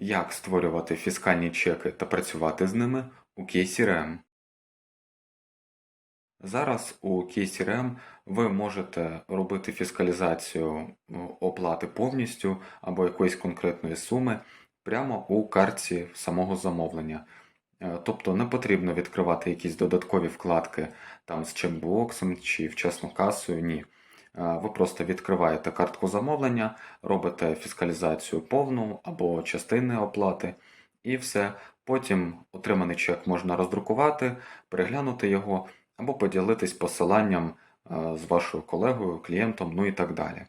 Як створювати фіскальні чеки та працювати з ними у KCRM. Зараз у KCRM ви можете робити фіскалізацію ну, оплати повністю або якоїсь конкретної суми прямо у картці самого замовлення. Е, Тобто не потрібно відкривати якісь додаткові вкладки там з чекбоксом чи вчасно касою. Ні. Е, Ви просто відкриваєте картку замовлення, робите фіскалізацію повну або частини оплати, і все. Потім отриманий чек можна роздрукувати, переглянути його або поділитись посиланням е, з вашою колегою, клієнтом, ну і так далі.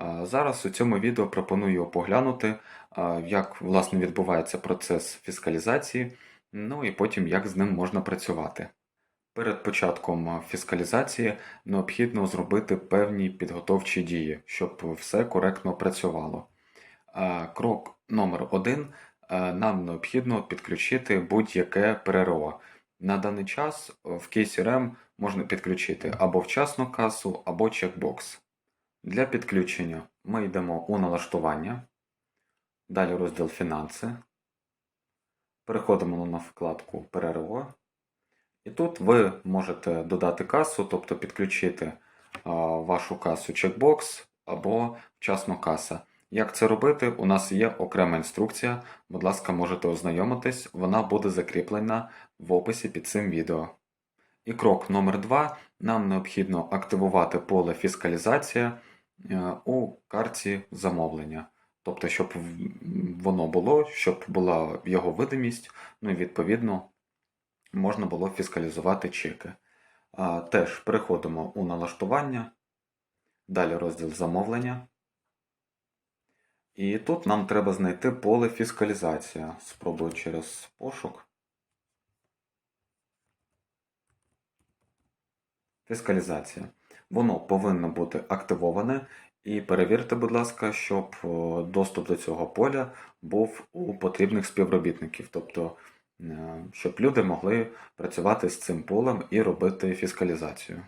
Е, Зараз у цьому відео пропоную поглянути, як власне відбувається процес фіскалізації, ну і потім як з ним можна працювати. Перед початком е, фіскалізації необхідно зробити певні підготовчі дії, щоб все коректно працювало. Е, Крок номер один. Е, Нам необхідно підключити будь-яке ПРРО. На даний час в KCRM можна підключити або вчасну касу, або чекбокс. Для підключення ми йдемо у налаштування, далі розділ фінанси, переходимо на вкладку ПРРО. І тут ви можете додати касу, тобто підключити вашу касу чекбокс або вчасно каса. Як це робити? У нас є окрема інструкція. Будь ласка, можете ознайомитись, вона буде закріплена в описі під цим відео. І крок номер 2 Нам необхідно активувати поле фіскалізація е, у карті замовлення. Тобто, щоб воно було, щоб була його видимість, ну і відповідно можна було фіскалізувати чеки. Теж переходимо у налаштування, далі розділ замовлення. І тут нам треба знайти поле фіскалізація. Спробую через пошук. Фіскалізація. Воно повинно бути активоване. І перевірте, будь ласка, щоб доступ до цього поля був у потрібних співробітників. Тобто, е, щоб люди могли працювати з цим полем і робити фіскалізацію.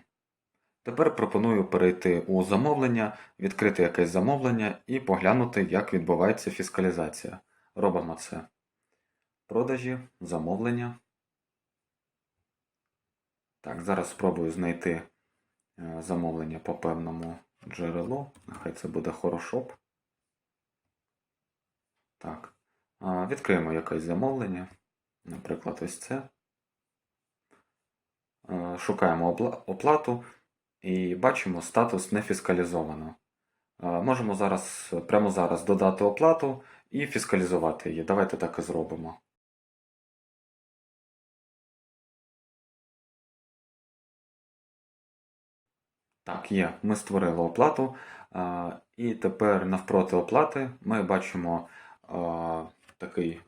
Тепер пропоную перейти у замовлення, відкрити якесь замовлення і поглянути, як відбувається фіскалізація. Робимо це. Продажі, замовлення. Так, зараз спробую знайти е, замовлення по певному джерелу. Нехай це буде хорошоп. Так. Відкриємо якесь замовлення. Наприклад, ось це. Е, Шукаємо оплату і бачимо статус не фіскалізовано. Е, Можемо зараз, прямо зараз додати оплату і фіскалізувати її. Давайте так і зробимо. Так, є. Ми створили оплату. І тепер навпроти оплати ми бачимо такий е,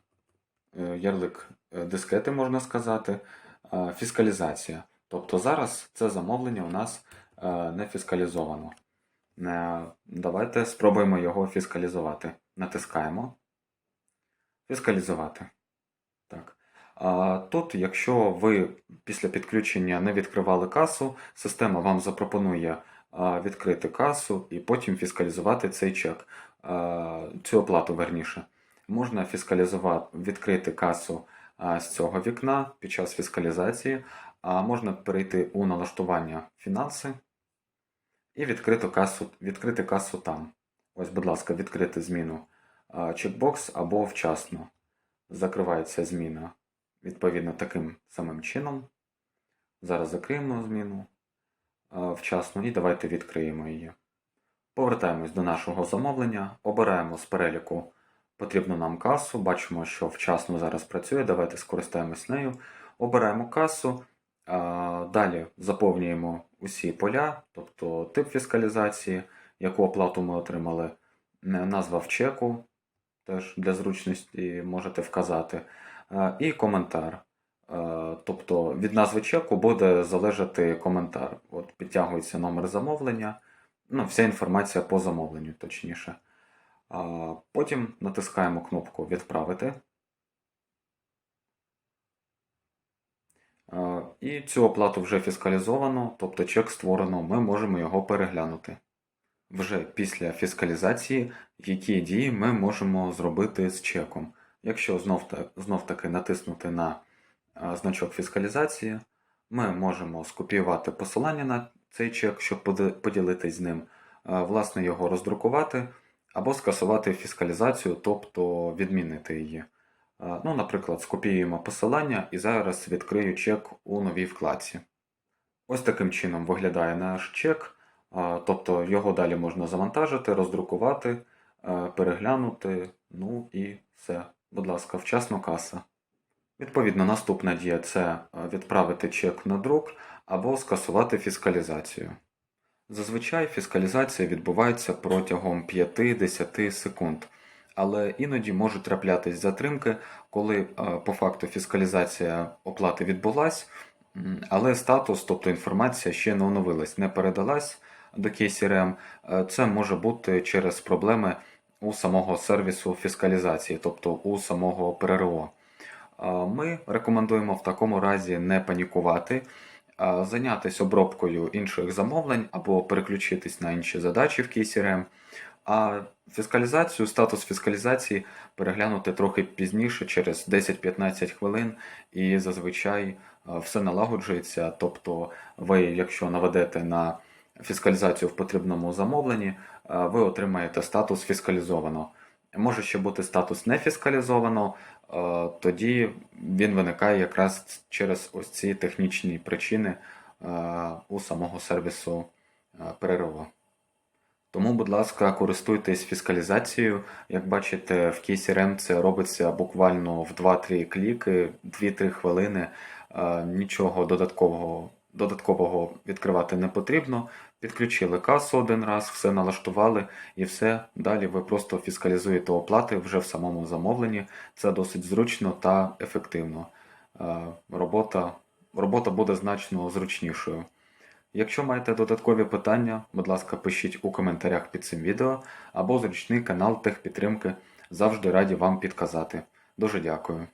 ярлик е, дискети, можна сказати, фіскалізація. Тобто зараз це замовлення у нас е, не фіскалізовано. Е, Давайте спробуємо його фіскалізувати. Натискаємо. Фіскалізувати. Так. Тут, якщо ви після підключення не відкривали касу, система вам запропонує відкрити касу і потім фіскалізувати цей чек, цю оплату верніше. Можна фіскалізувати, відкрити касу з цього вікна під час фіскалізації, а можна перейти у налаштування фінанси і відкрити касу, відкрити касу там. Ось, будь ласка, відкрити зміну чекбокс або вчасно. Закривається зміна відповідно таким самим чином. Зараз закриємо зміну вчасно і давайте відкриємо її. Повертаємось до нашого замовлення, обираємо з переліку потрібну нам касу, бачимо, що вчасно зараз працює, давайте скористаємось нею. Обираємо касу, далі заповнюємо усі поля, тобто тип фіскалізації, яку оплату ми отримали, назва в чеку, теж для зручності можете вказати, і коментар. Тобто від назви чеку буде залежати коментар. От підтягується номер замовлення, ну, вся інформація по замовленню, точніше. Потім натискаємо кнопку Відправити. І цю оплату вже фіскалізовано, тобто чек створено, ми можемо його переглянути. вже після фіскалізації, які дії ми можемо зробити з чеком. Якщо знов-таки натиснути на значок фіскалізації, ми можемо скопіювати посилання на цей чек, щоб поділитись з ним, власне його роздрукувати або скасувати фіскалізацію, тобто відмінити її. Ну, наприклад, скопіюємо посилання і зараз відкрию чек у новій вкладці. Ось таким чином виглядає наш чек, тобто його далі можна завантажити, роздрукувати, е, переглянути, ну і все. Будь ласка, вчасно каса. Відповідно, наступна дія це е, відправити чек на друк або скасувати фіскалізацію. Зазвичай фіскалізація відбувається протягом 5-10 секунд, але іноді можуть траплятись затримки, коли е, по факту фіскалізація оплати відбулась, але статус, тобто інформація ще не оновилась, не передалась до KCRM. Е, Це може бути через проблеми у самого сервісу фіскалізації, тобто у самого ПРРО. Ми рекомендуємо в такому разі не панікувати, зайнятися обробкою інших замовлень або переключитись на інші задачі в KCRM, а фіскалізацію, статус фіскалізації переглянути трохи пізніше, через 10-15 хвилин, і зазвичай все налагоджується. Тобто, ви, якщо наведете на фіскалізацію в потрібному замовленні, ви отримаєте статус фіскалізовано. Може ще бути статус не фіскалізовано, е, тоді він виникає якраз через ось ці технічні причини е, у самого сервісу е, Тому, будь ласка, користуйтесь фіскалізацією. Як бачите, в KCRM це робиться буквально в 2-3 кліки, 2-3 хвилини. Нічого додаткового, додаткового відкривати не потрібно. Підключили касу один раз, все налаштували і все. Далі ви просто фіскалізуєте оплати вже в самому замовленні. Це досить зручно та ефективно. Е, Робота, робота буде значно зручнішою. Якщо маєте додаткові питання, будь ласка, пишіть у коментарях під цим відео або зручний канал техпідтримки. Завжди раді вам підказати. Дуже дякую.